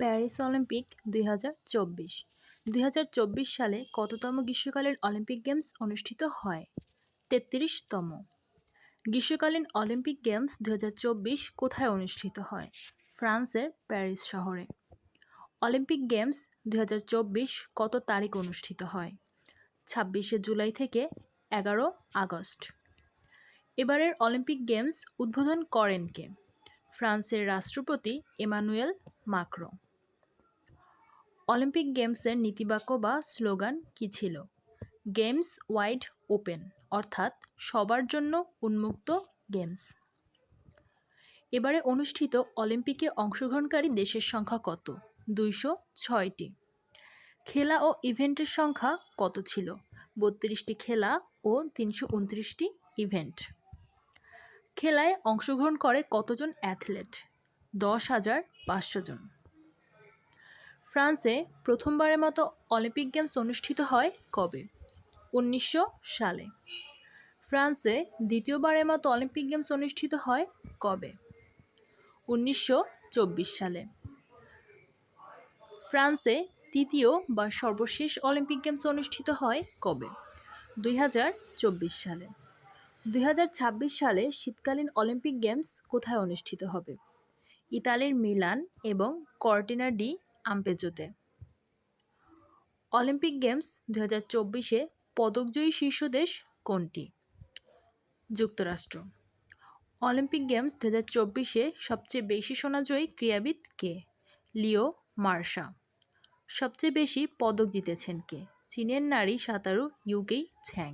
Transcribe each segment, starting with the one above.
Paris Olympic দুই হাজার চব্বিশ। দুই হাজার চব্বিশ সালে কততম গ্রীষ্মকালীন অলিম্পিক গেমস অনুষ্ঠিত হয়? তেত্রিশতম। গ্রীষ্মকালীন অলিম্পিক গেমস দু হাজার চব্বিশ কোথায় অনুষ্ঠিত হয়? ফ্রান্সের প্যারিস শহরে। অলিম্পিক গেমস দু হাজার চব্বিশ কত তারিখ অনুষ্ঠিত হয়? ছাব্বিশে জুলাই থেকে এগারো আগস্ট। এবারের অলিম্পিক গেমস উদ্বোধন করেন কে? ফ্রান্সের রাষ্ট্রপতি এমানুয়েল মাক্রো। অলিম্পিক গেমসের নীতিবাক্য বা স্লোগান কী ছিল? গেমস ওয়াইড ওপেন, অর্থাৎ সবার জন্য উন্মুক্ত গেমস। এবারে অনুষ্ঠিত অলিম্পিকে অংশগ্রহণকারী দেশের সংখ্যা কত? দুইশো ছয়টি। খেলা ও ইভেন্টের সংখ্যা কত ছিল? বত্রিশটি খেলা ও তিনশো উনত্রিশটি ইভেন্ট। খেলায় অংশগ্রহণ করে কতজন অ্যাথলেট? দশ হাজার পাঁচশো জন। ফ্রান্সে প্রথমবারের মতো অলিম্পিক গেমস অনুষ্ঠিত হয় কবে? উনিশশো সালে। ফ্রান্সে দ্বিতীয়বারের মতো অলিম্পিক গেমস অনুষ্ঠিত হয় কবে? উনিশশো চব্বিশ সালে। ফ্রান্সে তৃতীয় বা সর্বশেষ অলিম্পিক গেমস অনুষ্ঠিত হয় কবে? দুই হাজার চব্বিশ সালে। দুই হাজার ছাব্বিশ সালে শীতকালীন অলিম্পিক গেমস কোথায় অনুষ্ঠিত হবে? ইতালির মিলান এবং কর্টিনা ডি আম্পেজোতে। অলিম্পিক গেমস দু হাজার চব্বিশে পদকজয়ী শীর্ষ দেশ কোনটি? যুক্তরাষ্ট্র। অলিম্পিক গেমস দু হাজার চব্বিশে সবচেয়ে বেশি সোনাজয়ী ক্রীড়াবিদ কে? লিও মার্শা। সবচেয়ে বেশি পদক জিতেছেন কে? চীনের নারী সাঁতারু ইউকেই ছ্যাং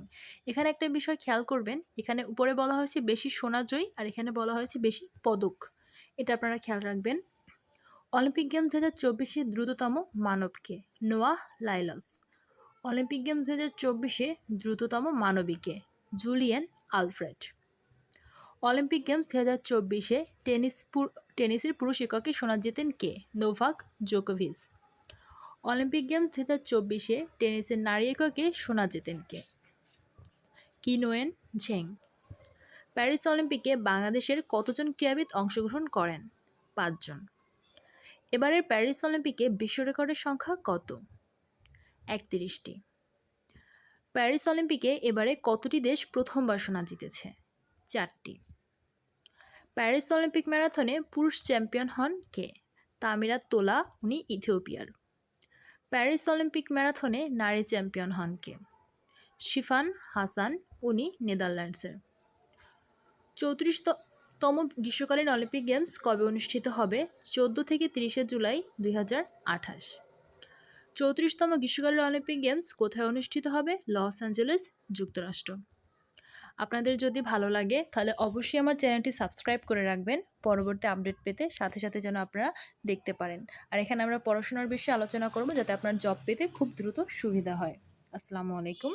এখানে একটা বিষয় খেয়াল করবেন, এখানে উপরে বলা হয়েছে বেশি সোনাজয়ী আর এখানে বলা হয়েছে বেশি পদক। এটা আপনারা খেয়াল রাখবেন। অলিম্পিক গেমস দু হাজার চব্বিশে দ্রুততম মানবকে, নোয়াহ লাইলস। অলিম্পিক গেমস দু হাজার চব্বিশে দ্রুততম মানবীকে, জুলিয়েন আলফ্রেড। অলিম্পিক গেমস দু হাজার চব্বিশে টেনিস টেনিসের পুরুষ এককে সোনা জেতেন কে? নোভাক জোকোভিস অলিম্পিক গেমস দু হাজার চব্বিশে টেনিসের নারী এককে সোনা জেতেন কে? কিনোয়েন ঝেং। প্যারিস অলিম্পিকে বাংলাদেশের কতজন ক্রীড়াবিদ অংশগ্রহণ করেন? পাঁচজন। এবারের প্যারিস অলিম্পিকে বিশ্ব রেকর্ডের সংখ্যা কত? একত্রিশটি। প্যারিস অলিম্পিকে এবারে কতটি দেশ প্রথমবার সোনা জিতেছে? চারটি। প্যারিস অলিম্পিক ম্যারাথনে পুরুষ চ্যাম্পিয়ন হন কে? তামিরা তোলা, উনি ইথিওপিয়ার। প্যারিস অলিম্পিক ম্যারাথনে নারী চ্যাম্পিয়ন হন কে? শিফান হাসান, উনি নেদারল্যান্ডসের। চৌত্রিশতম গ্রীষ্মকালীন অলিম্পিক গেমস কবে অনুষ্ঠিত হবে? চোদ্দ থেকে তিরিশে জুলাই দুই হাজার আঠাশ। চৌত্রিশতম গ্রীষ্মকালীন অলিম্পিক গেমস কোথায় অনুষ্ঠিত হবে? লস অ্যাঞ্জেলেস, যুক্তরাষ্ট্র। আপনাদের যদি ভালো লাগে, তাহলে অবশ্যই আমার চ্যানেলটি সাবস্ক্রাইব করে রাখবেন। পরবর্তী আপডেট পেতে সাথে সাথে যেন আপনারা দেখতে পারেন। আর এখানে আমরা পড়াশোনার বিষয়ে আলোচনা করব, যাতে আপনার জব পেতে খুব দ্রুত সুবিধা হয়। আসসালামু আলাইকুম।